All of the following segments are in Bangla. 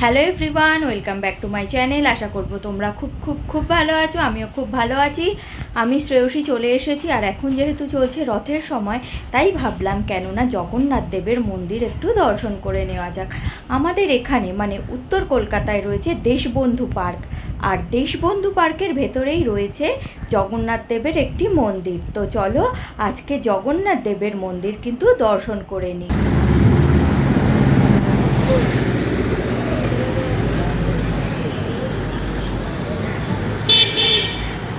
Hello everyone welcome back to my channel আশা করব তোমরা খুব খুব খুব ভালো আছো, আমিও খুব ভালো আছি। আমি শ্রেয়সী চলে এসেছি, আর এখন যেহেতু চলছে রথের সময়, তাই ভাবলাম কেননা জগন্নাথ দেবের মন্দির একটু দর্শন করে নেওয়া যাক। আমাদের এখানে মানে উত্তর কলকাতায় রয়েছে দেশবন্ধু পার্ক, আর দেশবন্ধু পার্কের ভেতরেই রয়েছে জগন্নাথ দেবের একটি মন্দির। তো চলো, আজকে জগন্নাথ দেবের মন্দির কিন্তু দর্শন করে নিই।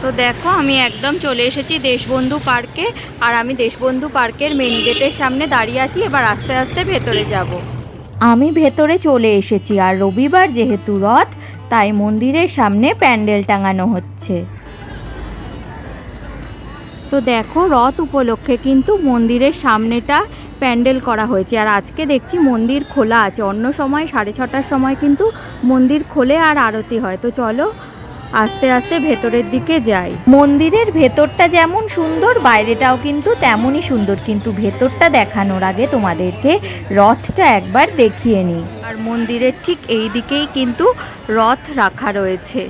তো দেখো আমি একদম চলে এসেছি দেশবন্ধু পার্কে। আর আমি দেশবন্ধু পার্কের মেন গেটের সামনে দাঁড়িয়ে আছি এবার আস্তে আস্তে ভেতরে যাব। আমি ভেতরে চলে এসেছি আর রবিবার যেহেতু রথ তাই মন্দিরের সামনে প্যান্ডেল টাঙানো হচ্ছে। তো দেখো রথ উপলক্ষে কিন্তু মন্দিরের সামনেটা প্যান্ডেল করা হয়েছে। আর আজকে দেখছি মন্দির খোলা আছে। অন্য সময় সাড়ে ছটার সময় কিন্তু মন্দির খোলে আর আরতি হয়। তো চলো আস্তে আস্তে ভেতরের দিকে যাই। মন্দিরের ভেতরটা যেমন সুন্দর, বাইরেটাও কিন্তু তেমনই সুন্দর। কিন্তু ভেতরটা দেখানোর আগে তোমাদেরকে রথটা একবার দেখিয়ে নিই। আর মন্দিরের ঠিক এই দিকেই কিন্তু রথ রাখা রয়েছে।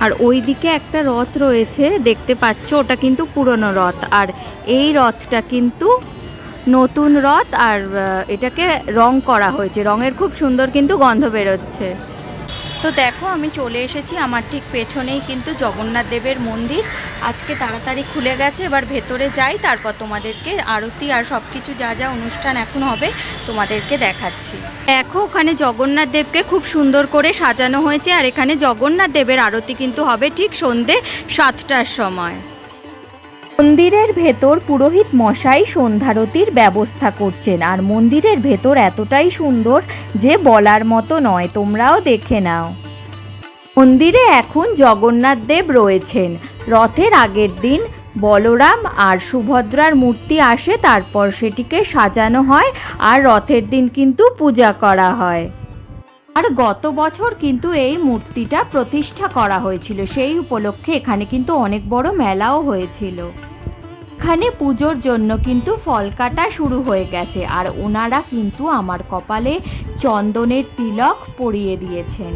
আর ওই দিকে একটা রথ রয়েছে, দেখতে পাচ্ছ? ওটা কিন্তু পুরনো রথ। আর এই রথটা কিন্তু নতুন রথ। আর এটাকে রং করা হয়েছে। রঙের খুব সুন্দর কিন্তু গন্ধ বেরোচ্ছে। তো দেখো, আমি চলে এসেছি, আমার ঠিক পেছনেই কিন্তু জগন্নাথ দেবের মন্দির। আজকে তাড়াতাড়ি খুলে গেছে, এবার ভেতরে যাই, তারপর তোমাদেরকে আরতি আর সব কিছু যা যা অনুষ্ঠান এখন হবে, তোমাদেরকে দেখাচ্ছি। দেখো, ওখানে জগন্নাথ দেবকে খুব সুন্দর করে সাজানো হয়েছে, আর এখানে জগন্নাথ দেবের আরতি কিন্তু হবে ঠিক সন্ধে সাতটার সময়। মন্দিরের ভেতর পুরোহিত মশাই সন্ধ্যারতির ব্যবস্থা করছেন, আর মন্দিরের ভেতর এতটাই সুন্দর যে বলার মতো নয়, তোমরাও দেখে নাও। মন্দিরে এখন জগন্নাথ দেব রয়েছেন। রথের আগের দিন বলরাম আর সুভদ্রার মূর্তি আসে, তারপর সেটিকে সাজানো হয় আর রথের দিন কিন্তু পূজা করা হয়। আর গত বছর কিন্তু এই মূর্তিটা প্রতিষ্ঠা করা হয়েছিল। সেই উপলক্ষে এখানে কিন্তু অনেক বড় মেলাও হয়েছিল। এখানে পুজোর জন্য কিন্তু ফল কাটা শুরু হয়ে গেছে আর ওনারা কিন্তু আমার কপালে চন্দনের তিলক পরিয়ে দিয়েছেন।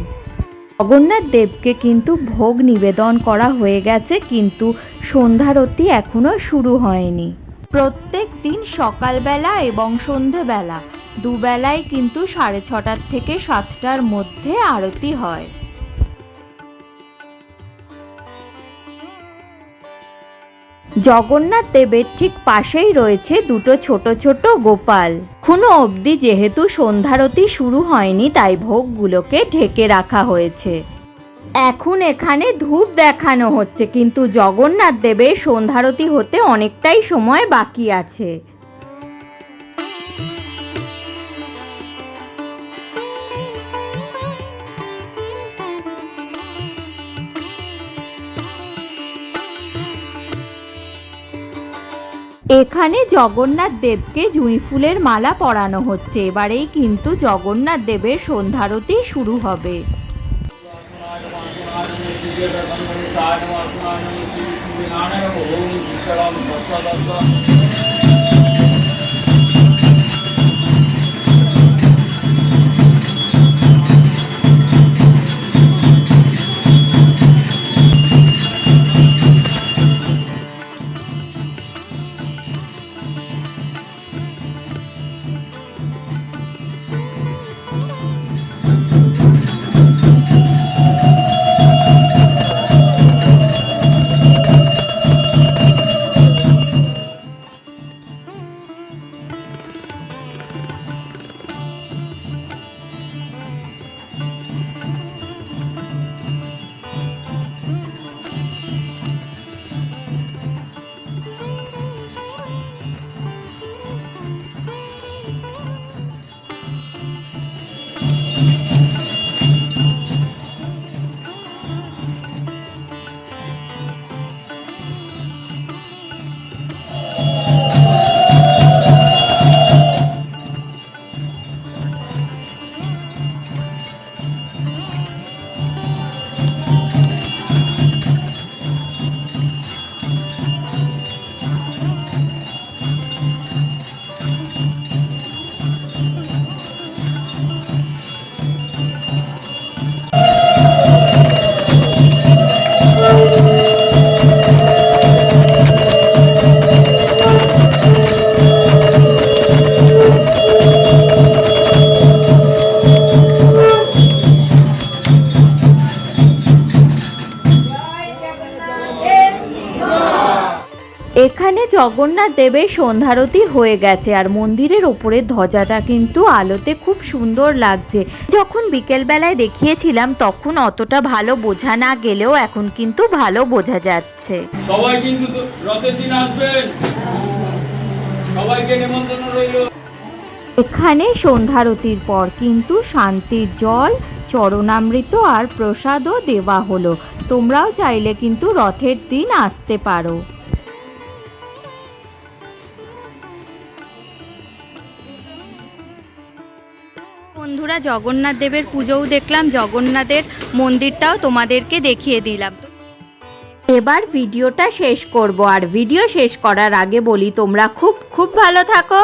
জগন্নাথ দেবকে কিন্তু ভোগ নিবেদন করা হয়ে গেছে, কিন্তু সন্ধ্যারতি এখনও শুরু হয়নি। প্রত্যেক দিন সকালবেলা এবং সন্ধেবেলা, দুবেলায় কিন্তু সাড়ে ছটার থেকে সাতটার মধ্যে আরতি হয়। জগন্নাথ দেবের ঠিক পাশেই রয়েছে দুটো ছোট ছোট গোপাল। এখনও অবধি যেহেতু সন্ধ্যারতি শুরু হয়নি, তাই ভোগগুলোকে ঢেকে রাখা হয়েছে। এখন এখানে ধূপ দেখানো হচ্ছে, কিন্তু জগন্নাথ দেবের সন্ধ্যারতি হতে অনেকটাই সময় বাকি আছে। এখানে জগন্নাথ দেবকে জুঁই ফুলের মালা পরানো হচ্ছে। এবারেই কিন্তু জগন্নাথ দেবের সন্ধ্যারতি শুরু হবে। জগন্নাথ দেবের সন্ধ্যারতি হয়ে গেছে আর মন্দিরের ওপরে ধ্বজাটা কিন্তু আলোতে খুব সুন্দর লাগছে। যখন বিকেলবেলায় দেখিয়েছিলাম তখন অতটা ভালো বোঝা না গেলেও এখন কিন্তু ভালো বোঝা যাচ্ছে। সবাই কিন্তু রথের দিন আসবেন। সবাইকে নেমন্তন্ন রইল। এখানে সন্ধ্যারতির পর কিন্তু শান্তির জল চরণামৃত আর প্রসাদও দেওয়া হলো। তোমরাও চাইলে কিন্তু রথের দিন আসতে পারো। বন্ধুরা জগন্নাথ দেবের পুজোও দেখলাম, জগন্নাথের মন্দিরটাও তোমাদেরকে দেখিয়ে দিলাম। এবার ভিডিওটা শেষ করব, আর ভিডিও শেষ করার আগে বলি তোমরা খুব খুব ভালো থাকো,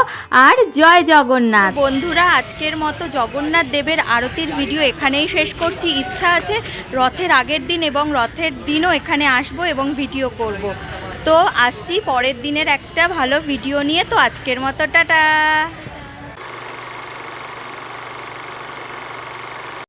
আর জয় জগন্নাথ। বন্ধুরা, আজকের মতো জগন্নাথ দেবের আরতির ভিডিও এখানেই শেষ করছি। ইচ্ছা আছে রথের আগের দিন এবং রথের দিনও এখানে আসব এবং ভিডিও করব। তো আসছি পরের দিনের একটা ভালো ভিডিও নিয়ে। তো আজকের মতো, টাটা!